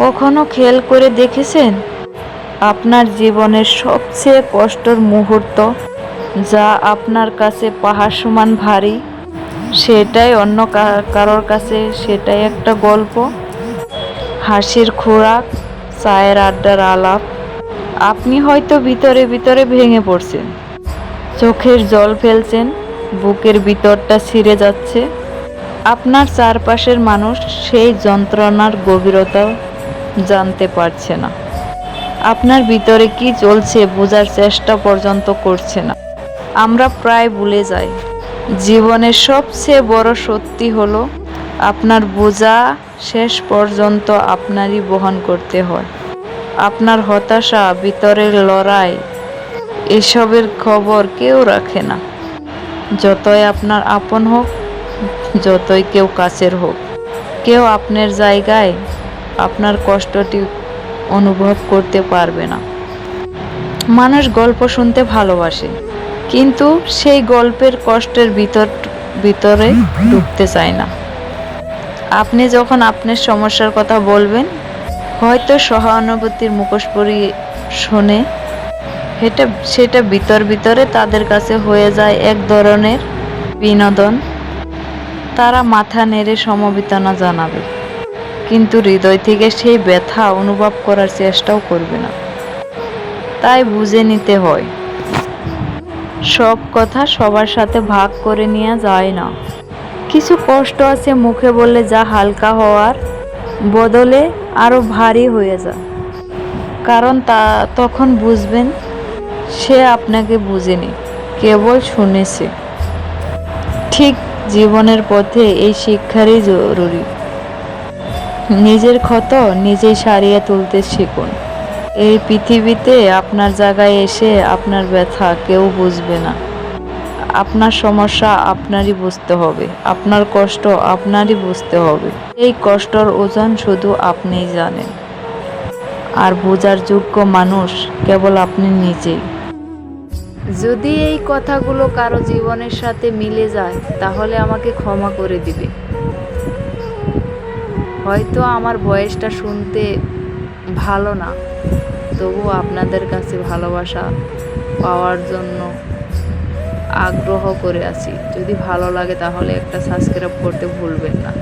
কখনো খেয়াল করে দেখেছেন? আপনার জীবনের সবচেয়ে কষ্টের মুহূর্ত, যা আপনার কাছে পাহাড় সমান ভারী, সেটাই অন্য কারোর কাছে সেটাই একটা গল্প? হাসির খোরাক, চায়ের আড্ডার আলাপ, আপনি হয়তো ভিতরে ভিতরে ভেঙে পড়ছেন। চোখের জল ফেলছেন, বুকের ভিতরটা ছিঁড়ে যাচ্ছে। আপনার চারপাশের মানুষ সেই যন্ত্রণার গভীরতা জানতে পারছে না। আপনার ভিতরে কি চলছে বোঝার চেষ্টা পর্যন্ত করছে না। আমরা প্রায় ভুলে যাই। জীবনের সবচেয়ে বড় সত্যি হলো, আপনার বোঝা শেষ পর্যন্ত আপনারই বহন করতে হয়। আপনার হতাশা, ভিতরের লড়াই, এসবের খবর কেউ রাখে না। যতই আপনার আপন হোক, যতই কেউ কাছের হোক, কেউ আপনার জায়গায় আপনার কষ্টটি অনুভব করতে পারবে না। মানুষ গল্প শুনতে ভালোবাসে, কিন্তু সেই গল্পের কষ্টের ভিতর, ভিতরে ঢুকতে চায় না। আপনি যখন আপনার সমস্যার কথা বলবেন, হয়তো সহানুভূতির মুখোশ পরিয়ে শোনে সেটা সেটা ভিতর, ভিতরে তাদের কাছে হয়ে যায় এক ধরনের বিনোদন। তারা মাথা নেড়ে সমবেদনা জানাবে। কিন্তু হৃদয় থেকে সেই ব্যথা অনুভব করার চেষ্টাও করবে না। তাই বুঝে নিতে হয়। সব কথা সবার সাথে ভাগ করে নেওয়া যায় না। কিছু কষ্ট আছে মুখে বললে যা হালকা হওয়ার বদলে আরও ভারী হয়ে যায়। কারণ তা তখন বুঝবেন, সে আপনাকে বুঝেনি, কেবল শুনেছে। ঠিক জীবনের পথে এই শিক্ষারই জরুরি। নিজের ক্ষত নিজেই সারিয়ে তুলতে শিখুন। এই পৃথিবীতে আপনার জায়গায় এসে আপনার ব্যথা কেউ বুঝবে না। আপনার সমস্যা আপনারই বুঝতে হবে, আপনার কষ্ট আপনারই বুঝতে হবে। এই কষ্টর ওজন শুধু আপনিই জানেন। আর বোঝার যোগ্য মানুষ কেবল আপনি নিজেই। যদি এই কথাগুলো কারও জীবনের সাথে মিলে যায়, তাহলে আমাকে ক্ষমা করে দিবে। হয়তো আমার বয়সটা শুনতে ভালো না, তবুও আপনাদের কাছে ভালোবাসা পাওয়ার জন্য আগ্রহ করে আছি। যদি ভালো লাগে তাহলে একটা সাবস্ক্রাইব করতে ভুলবেন না।